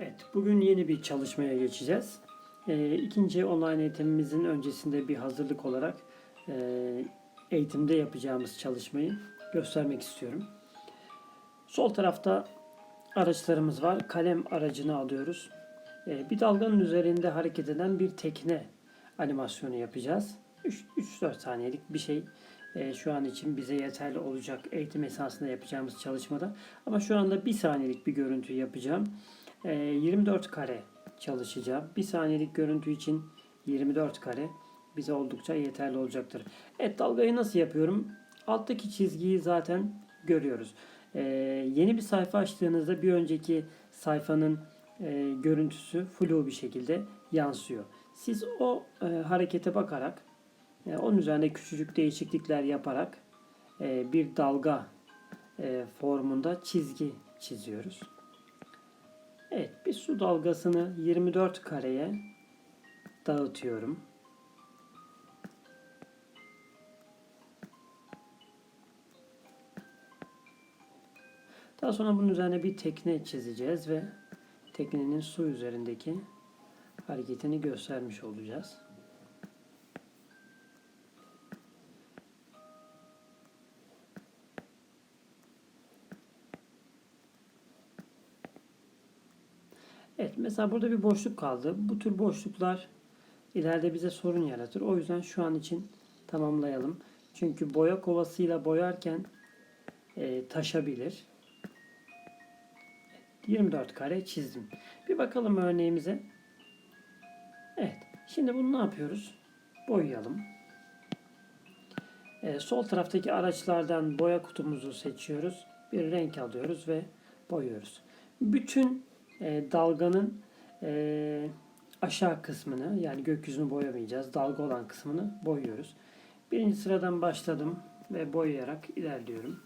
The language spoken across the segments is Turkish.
Evet, bugün yeni bir çalışmaya geçeceğiz. Ee, ikinci online eğitimimizin öncesinde bir hazırlık olarak e, eğitimde yapacağımız çalışmayı göstermek istiyorum. Sol tarafta araçlarımız var. Kalem aracını alıyoruz. Ee, bir dalganın üzerinde hareket eden bir tekne animasyonu yapacağız. 3-4 saniyelik bir şey e, şu an için bize yeterli olacak eğitim esasında yapacağımız çalışmada. Ama şu anda bir saniyelik bir görüntü yapacağım. E, 24 kare çalışacağım. Bir saniyelik görüntü için 24 kare bize oldukça yeterli olacaktır. Evet dalgayı nasıl yapıyorum? Alttaki çizgiyi zaten görüyoruz. E, yeni bir sayfa açtığınızda bir önceki sayfanın e, görüntüsü flu bir şekilde yansıyor. Siz o e, harekete bakarak e, onun üzerine küçücük değişiklikler yaparak e, bir dalga e, formunda çizgi çiziyoruz. Su dalgasını 24 kareye dağıtıyorum. Daha sonra bunun üzerine bir tekne çizeceğiz ve teknenin su üzerindeki hareketini göstermiş olacağız. Evet mesela burada bir boşluk kaldı. Bu tür boşluklar ileride bize sorun yaratır. O yüzden şu an için tamamlayalım. Çünkü boya kovasıyla boyarken e, taşabilir. 24 kare çizdim. Bir bakalım örneğimize. Evet. Şimdi bunu ne yapıyoruz? Boyayalım. E, sol taraftaki araçlardan boya kutumuzu seçiyoruz. Bir renk alıyoruz ve boyuyoruz. Bütün e, dalganın e, aşağı kısmını yani gökyüzünü boyamayacağız. Dalga olan kısmını boyuyoruz. Birinci sıradan başladım ve boyayarak ilerliyorum.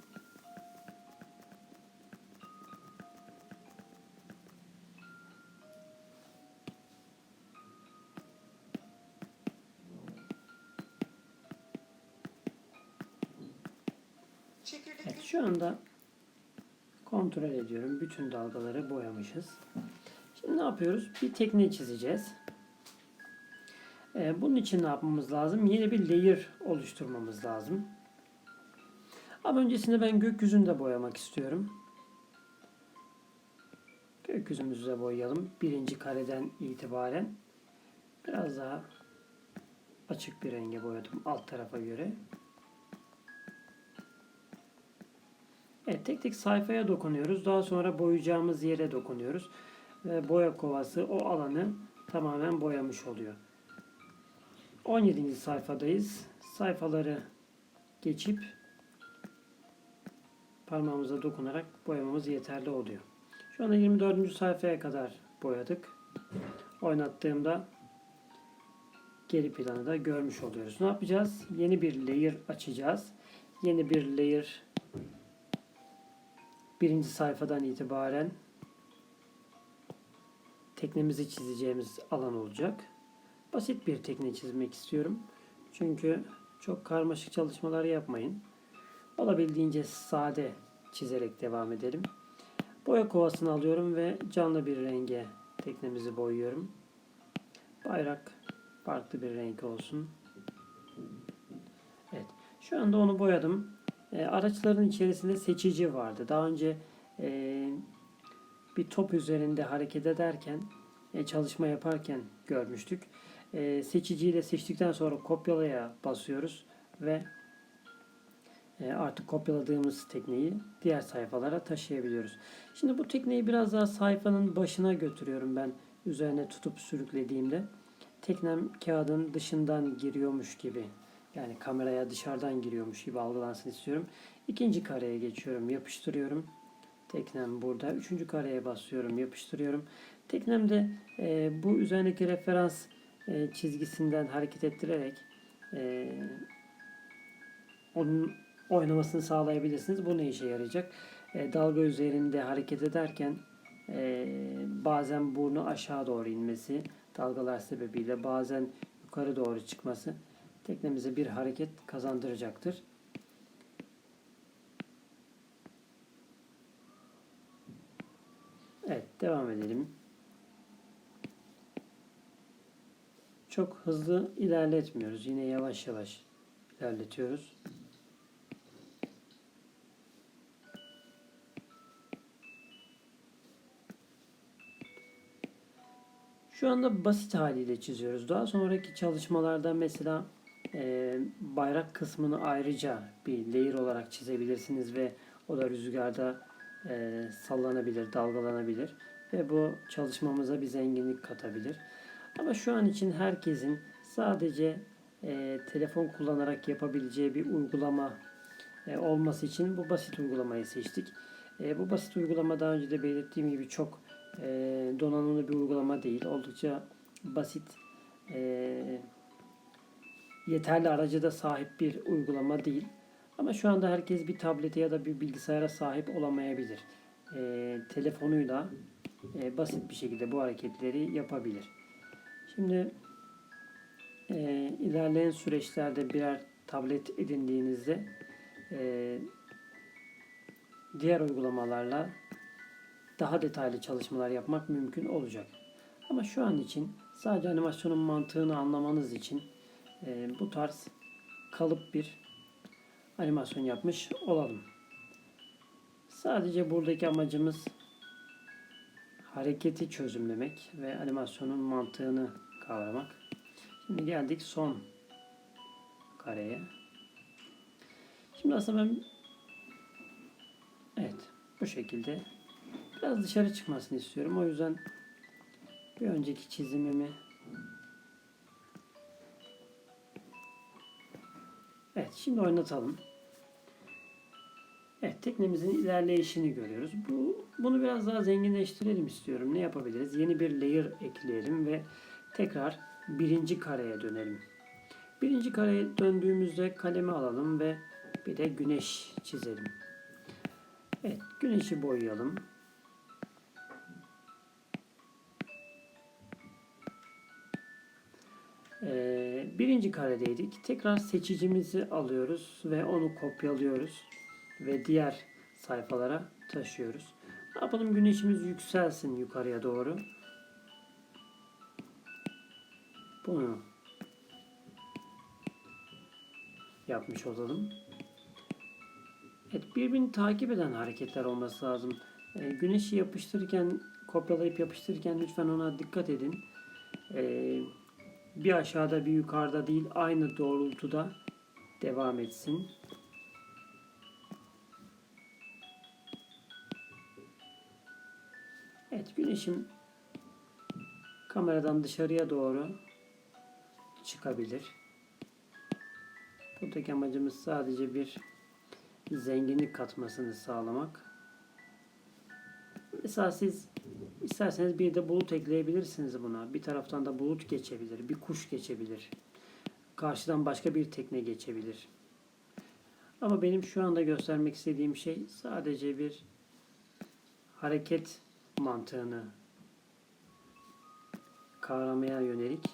Evet, şu anda kontrol ediyorum. Bütün dalgaları boyamışız. Şimdi ne yapıyoruz? Bir tekne çizeceğiz. Ee, bunun için ne yapmamız lazım? Yeni bir layer oluşturmamız lazım. Ama öncesinde ben gökyüzünü de boyamak istiyorum. Gökyüzümüzü de boyayalım. Birinci kareden itibaren. Biraz daha açık bir renge boyadım alt tarafa göre. Evet, tek tek sayfaya dokunuyoruz. Daha sonra boyayacağımız yere dokunuyoruz. Ve boya kovası o alanı tamamen boyamış oluyor. 17. sayfadayız. Sayfaları geçip parmağımıza dokunarak boyamamız yeterli oluyor. Şu anda 24. sayfaya kadar boyadık. Oynattığımda geri planı da görmüş oluyoruz. Ne yapacağız? Yeni bir layer açacağız. Yeni bir layer birinci sayfadan itibaren teknemizi çizeceğimiz alan olacak. Basit bir tekne çizmek istiyorum. Çünkü çok karmaşık çalışmalar yapmayın. Olabildiğince sade çizerek devam edelim. Boya kovasını alıyorum ve canlı bir renge teknemizi boyuyorum. Bayrak farklı bir renk olsun. Evet. Şu anda onu boyadım. E, araçların içerisinde seçici vardı. Daha önce e, bir top üzerinde hareket ederken, e, çalışma yaparken görmüştük. E, seçiciyi de seçtikten sonra kopyalaya basıyoruz ve e, artık kopyaladığımız tekneyi diğer sayfalara taşıyabiliyoruz. Şimdi bu tekneyi biraz daha sayfanın başına götürüyorum ben üzerine tutup sürüklediğimde. Teknem kağıdın dışından giriyormuş gibi yani kameraya dışarıdan giriyormuş gibi algılansın istiyorum. İkinci kareye geçiyorum, yapıştırıyorum. Teknem burada. Üçüncü kareye basıyorum, yapıştırıyorum. Teknemde e, bu üzerindeki referans e, çizgisinden hareket ettirerek e, onun oynamasını sağlayabilirsiniz. Bu ne işe yarayacak? E, dalga üzerinde hareket ederken e, bazen burnu aşağı doğru inmesi, dalgalar sebebiyle bazen yukarı doğru çıkması teknemize bir hareket kazandıracaktır. Evet devam edelim. Çok hızlı ilerletmiyoruz. Yine yavaş yavaş ilerletiyoruz. Şu anda basit haliyle çiziyoruz. Daha sonraki çalışmalarda mesela e, bayrak kısmını ayrıca bir layer olarak çizebilirsiniz ve o da rüzgarda e, sallanabilir, dalgalanabilir ve bu çalışmamıza bir zenginlik katabilir. Ama şu an için herkesin sadece e, telefon kullanarak yapabileceği bir uygulama e, olması için bu basit uygulamayı seçtik. E, bu basit uygulama daha önce de belirttiğim gibi çok e, donanımlı bir uygulama değil. Oldukça basit, e, yeterli araca da sahip bir uygulama değil. Ama şu anda herkes bir tablete ya da bir bilgisayara sahip olamayabilir. E, telefonuyla e, basit bir şekilde bu hareketleri yapabilir. Şimdi e, ilerleyen süreçlerde birer tablet edindiğinizde e, diğer uygulamalarla daha detaylı çalışmalar yapmak mümkün olacak. Ama şu an için sadece animasyonun mantığını anlamanız için e, bu tarz kalıp bir animasyon yapmış olalım. Sadece buradaki amacımız hareketi çözümlemek ve animasyonun mantığını kavramak. Şimdi geldik son kareye. Şimdi aslında ben evet bu şekilde biraz dışarı çıkmasını istiyorum. O yüzden bir önceki çizimimi şimdi oynatalım. Evet teknemizin ilerleyişini görüyoruz. Bu bunu biraz daha zenginleştirelim istiyorum. Ne yapabiliriz? Yeni bir layer ekleyelim ve tekrar birinci kareye dönelim. Birinci kareye döndüğümüzde kalemi alalım ve bir de güneş çizelim. Evet güneşi boyayalım. Ee, birinci karedeydik. Tekrar seçicimizi alıyoruz ve onu kopyalıyoruz ve diğer sayfalara taşıyoruz. Ne yapalım güneşimiz yükselsin yukarıya doğru. Bunu yapmış olalım. Evet, birbirini takip eden hareketler olması lazım. Ee, güneşi yapıştırırken, kopyalayıp yapıştırırken lütfen ona dikkat edin. Ee, bir aşağıda bir yukarıda değil, aynı doğrultuda devam etsin. Evet, güneşim kameradan dışarıya doğru çıkabilir. Buradaki amacımız sadece bir zenginlik katmasını sağlamak. Mesela siz isterseniz bir de bulut ekleyebilirsiniz buna. Bir taraftan da bulut geçebilir, bir kuş geçebilir. Karşıdan başka bir tekne geçebilir. Ama benim şu anda göstermek istediğim şey sadece bir hareket mantığını kavramaya yönelik.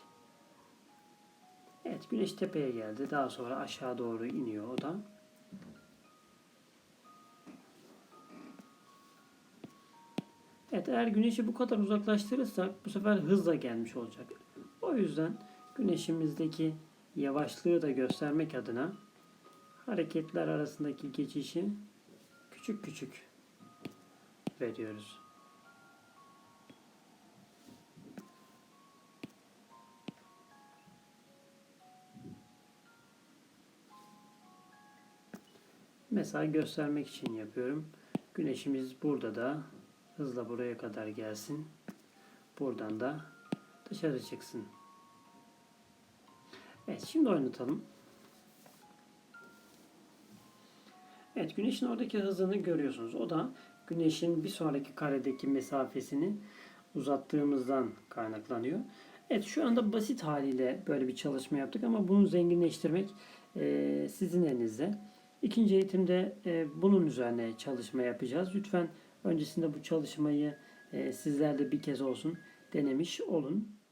Evet güneş tepeye geldi. Daha sonra aşağı doğru iniyor o da. Evet eğer güneşi bu kadar uzaklaştırırsak bu sefer hızla gelmiş olacak. O yüzden güneşimizdeki yavaşlığı da göstermek adına hareketler arasındaki geçişi küçük küçük veriyoruz. Mesela göstermek için yapıyorum. Güneşimiz burada da hızla buraya kadar gelsin. Buradan da dışarı çıksın. Evet şimdi oynatalım. Evet güneşin oradaki hızını görüyorsunuz. O da güneşin bir sonraki karedeki mesafesini uzattığımızdan kaynaklanıyor. Evet şu anda basit haliyle böyle bir çalışma yaptık ama bunu zenginleştirmek e, sizin elinizde. İkinci eğitimde e, bunun üzerine çalışma yapacağız. Lütfen öncesinde bu çalışmayı e, sizler de bir kez olsun denemiş olun.